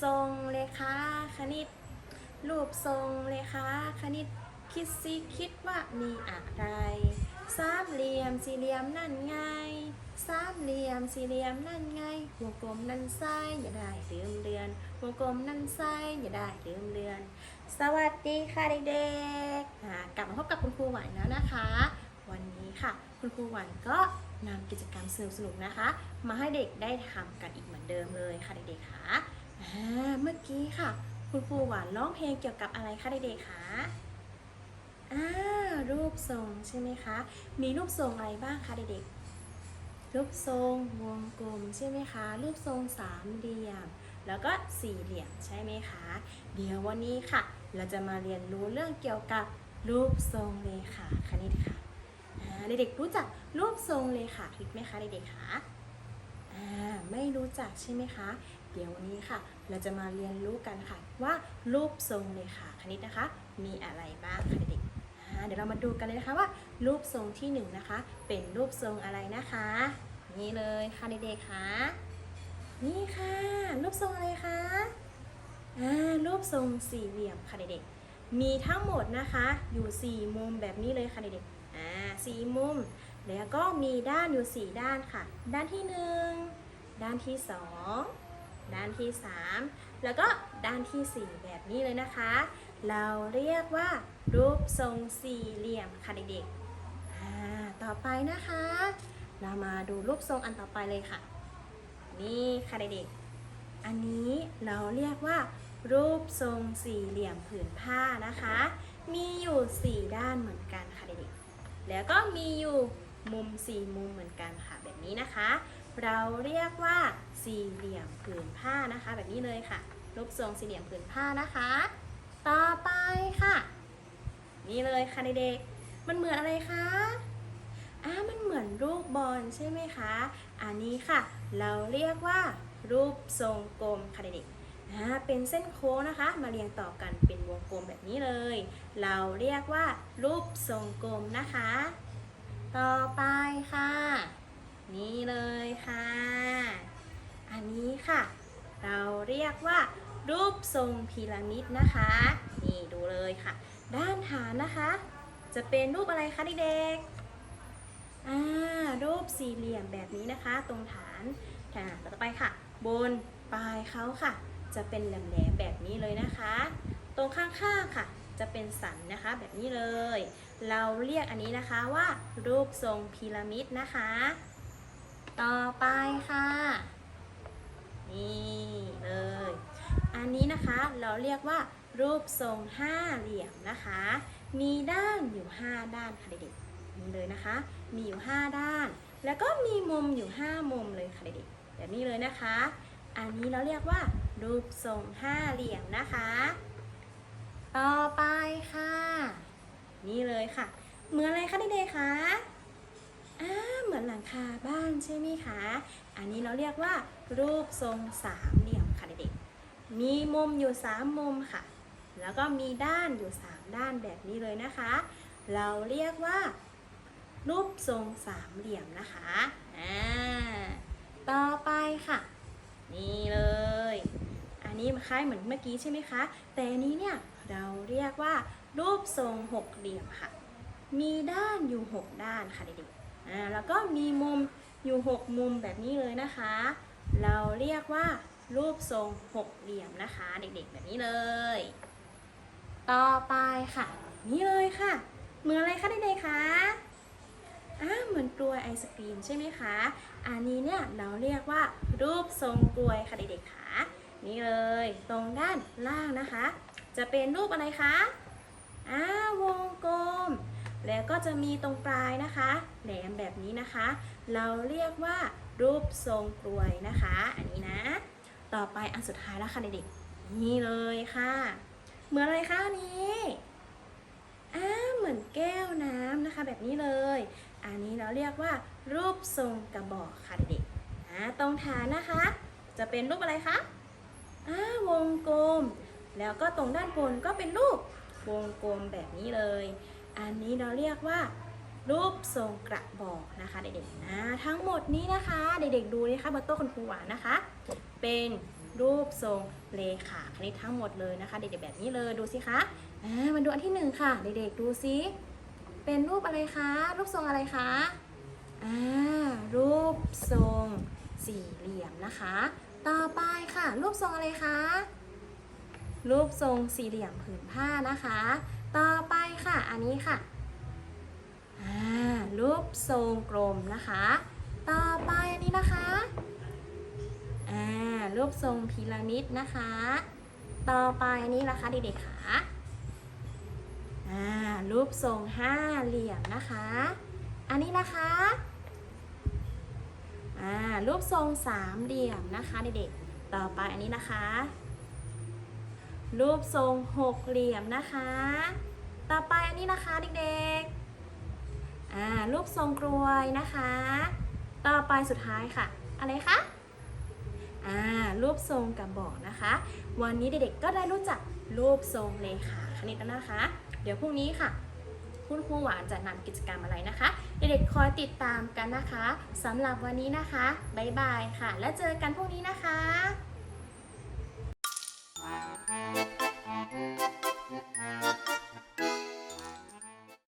ทรงเลขาคณิต รูปทรงเลขาคณิต คิดซิคิดว่ามีอะไรสามเหลี่ยมสี่เหลี่ยมนั่นไงสามเหลี่ยมสี่เหลี่ยมนั่นไงวงกลมนั่นไส้อย่าได้ลืมเลือนวงกลมนั่นไส้อย่าได้ลืมเลือน สวัสดีค่ะเด็กๆกลับมาพบกับคุณครูหวานแล้วนะคะ วันนี้ค่ะ คุณครูหวานก็นำกิจกรรมสนุกๆนะคะ มาให้เด็กได้ทำกันอีกเหมือนเดิมเลยค่ะเด็กๆค่ะ เมื่อกี้ค่ะ คุณครูหวานร้องเพลงเกี่ยวกับอะไรคะเด็กๆคะอ่ารูปทรงใช่ไหมคะ มีรูปทรงอะไรบ้างคะเด็กๆ รูปทรงวงกลมใช่ไหมคะ รูปทรงสามเหลี่ยม แล้วก็สี่เหลี่ยมใช่ไหมคะ เดี๋ยววันนี้ค่ะ เราจะมาเรียนรู้เรื่องเกี่ยวกับรูปทรงเลขาคณิตค่ะอ่าเด็กๆรู้จักรูปทรงเลขาคณิตไหมคะเด็กๆคะไม่รู้จักใช่ไหมคะ เดี๋ยววันนี้ค่ะ เราจะมาเรียนรู้กันค่ะ ว่ารูปทรงเลขาคณิตนะคะ มีอะไรบ้างค่ะเด็กเดี๋ยวเรามาดูกันเลยนะคะว่า รูปทรงที่หนึ่งนะคะ เป็นรูปทรงอะไรนะคะ นี่เลยค่ะเด็กๆค่ะนี่ค่ะ รูปทรงอะไรคะอ่ารูปทรงสี่เหลี่ยมค่ะเด็กๆมีทั้งหมดนะคะ อยู่สี่มุมแบบนี้เลยค่ะเด็กๆอ่าสี่มุม แล้วก็มีด้านอยู่สี่ด้านค่ะ ด้านที่หนึ่งด้านที่สอง ด้านที่ 3 แล้วก็ด้านทีสี่ 4 แบบนี้เลยนะคะ เราเรียกว่า รูปทรงสี่เหลี่ยมค่ะเด็กๆต่อไปนะคะ เรามาดูรูปทรงอันต่อไปเลยค่ะ นี่ค่ะเด็กๆอันนี้เราเรียกว่า รูปทรงสี่เหลี่ยมผืนผ้านะคะ มีอยู่ 4 ด้านเหมือนกันค่ะเด็กๆแล้วก็มีอยู่มุม 4 มุมเหมือนกันค่ะแบบนี้นะคะ เราเรียกว่าสี่เหลี่ยมผืนผ้านะคะ แบบนี้เลยค่ะ รูปทรงสี่เหลี่ยมผืนผ้านะคะ ต่อไปค่ะ นี่เลยค่ะเด็กๆมันเหมือนอะไรคะอ่ามันเหมือนรูปบอลใช่ไหมคะ อันนี้ค่ะ เราเรียกว่า รูปทรงกลมค่ะเด็กๆอ่าเป็นเส้นโค้งนะคะ มาเรียงต่อกันเป็นวงกลมแบบนี้เลย เราเรียกว่า รูปทรงกลมนะคะ ต่อไปค่ะ นี่เลยค่ะ อันนี้ค่ะ เราเรียกว่า รูปทรงพีระมิดนะคะ นี่ดูเลยค่ะ ด้านฐานนะคะ จะเป็นรูปอะไรคะเด็กๆอ่ารูปสี่เหลี่ยมแบบนี้นะคะ ตรงฐานค่ะต่อไปค่ะ บนปลายเขาค่ะ จะเป็นแหลมๆแบบนี้เลยนะคะ ตรงข้างๆค่ะจะเป็นสันนะคะแบบนี้เลย เราเรียกอันนี้นะคะว่า รูปทรงพีระมิดนะคะ ต่อไปค่ะ นี่เลย อันนี้นะคะเราเรียกว่ารูปทรงห้าเหลี่ยมนะคะ มีด้านอยู่ 5 ด้านค่ะเด็กๆนี่เลยนะคะ มีอยู่ 5 ด้าน แล้วก็มีมุมอยู่ 5 มุมเลยค่ะเด็กๆแบบนี้เลยนะคะ อันนี้เราเรียกว่า รูปทรงห้าเหลี่ยมนะคะ ต่อไปค่ะ นี่เลยค่ะ เหมือนอะไรคะเด็กๆคะอ่า เหมือนหลังคาบ้านใช่ไหมคะ อันนี้เราเรียกว่ารูปทรงสามเหลี่ยมค่ะเด็กๆ มีมุมอยู่สามมุมค่ะ แล้วก็มีด้านอยู่สามด้านแบบนี้เลยนะคะ เราเรียกว่า รูปทรงสามเหลี่ยมนะคะ อ่า ต่อไปค่ะ นี่เลย อันนี้คล้ายเหมือนเมื่อกี้ใช่ไหมคะ แต่อันนี้เนี่ยเราเรียกว่า รูปทรงหกเหลี่ยมค่ะ มีด้านอยู่หกด้านค่ะเด็กๆ อ่าแล้วก็มีมุมอยู่ 6 มุมแบบนี้เลยนะคะ เราเรียกว่ารูปทรงหกเหลี่ยมนะคะ เด็กๆแบบนี้เลย ต่อไปค่ะ นี่เลยค่ะ เหมือนอะไรคะเด็กๆคะอ่าเหมือนกลวยไอศกรีมใช่ไหมคะ อันนี้เนี่ยเราเรียกว่า รูปทรงกลวยค่ะเด็กๆคะนี่เลย ตรงด้านล่างนะคะ จะเป็นรูปอะไรคะอ่าวงกลมแล้ว ก็จะมีตรงปลายนะคะ แหลมแบบนี้นะคะ เราเรียกว่ารูปทรงกลวยนะคะ อันนี้นะ ต่อไปอันสุดท้ายแล้วค่ะเด็กๆนี่เลยค่ะ เหมือนอะไรคะอันนี้อ่าเหมือนแก้วน้ำนะคะ แบบนี้เลย อันนี้เราเรียกว่ารูปทรงกระบอกค่ะเด็กๆอ่าตรงฐานนะคะ จะเป็นรูปอะไรคะอ่าวงกลม แล้วก็ตรงด้านบนก็เป็นรูปวงกลมแบบนี้เลย อันนี้เราเรียกว่า รูปทรงกระบอกนะคะเด็กๆนะทั้งหมดนี้นะคะเด็กๆดูนะคะบนโต๊ะคุณครูหวานนะคะ เป็นรูปทรงเลขาคณิตทั้งหมดเลยนะคะ เด็กๆแบบนี้เลยดูสิคะอ่ามาดูอันที่หนึ่งค่ะ เด็กๆดูสิเป็นรูปอะไรคะ รูปทรงอะไรคะอ่ารูปทรงสี่เหลี่ยมนะคะ ต่อไปค่ะ รูปทรงอะไรคะรูปทรงสี่เหลี่ยมผืนผ้านะคะ ต่อไปค่ะ อันนี้ค่ะอ่ารูปทรงกลมนะคะ ต่อไปอันนี้นะคะอ่ารูปทรงพีระมิดนะคะ ต่อไปอันนี้นะคะเด็กๆค่ะอ่ารูปทรงห้าเหลี่ยมนะคะ อันนี้นะคะอ่ารูปทรงสามเหลี่ยมนะคะเด็กๆต่อไปอันนี้นะคะ รูปทรงหกเหลี่ยมนะคะ ต่อไปอันนี้นะคะเด็กๆ อ่า รูปทรงกรวยนะคะ ต่อไปสุดท้ายค่ะ อะไรคะ อ่า รูปทรงกระบอกนะคะ วันนี้เด็กๆ ก็ได้รู้จักรูปทรงเลขาคณิตแล้วนะคะ เดี๋ยวพรุ่งนี้ค่ะ คุณครูหวานจะนำกิจกรรมอะไรนะคะ เด็กๆ คอยติดตามกันนะคะสำหรับวันนี้นะคะ บ๊ายบายค่ะ แล้วเจอกันพรุ่งนี้นะคะ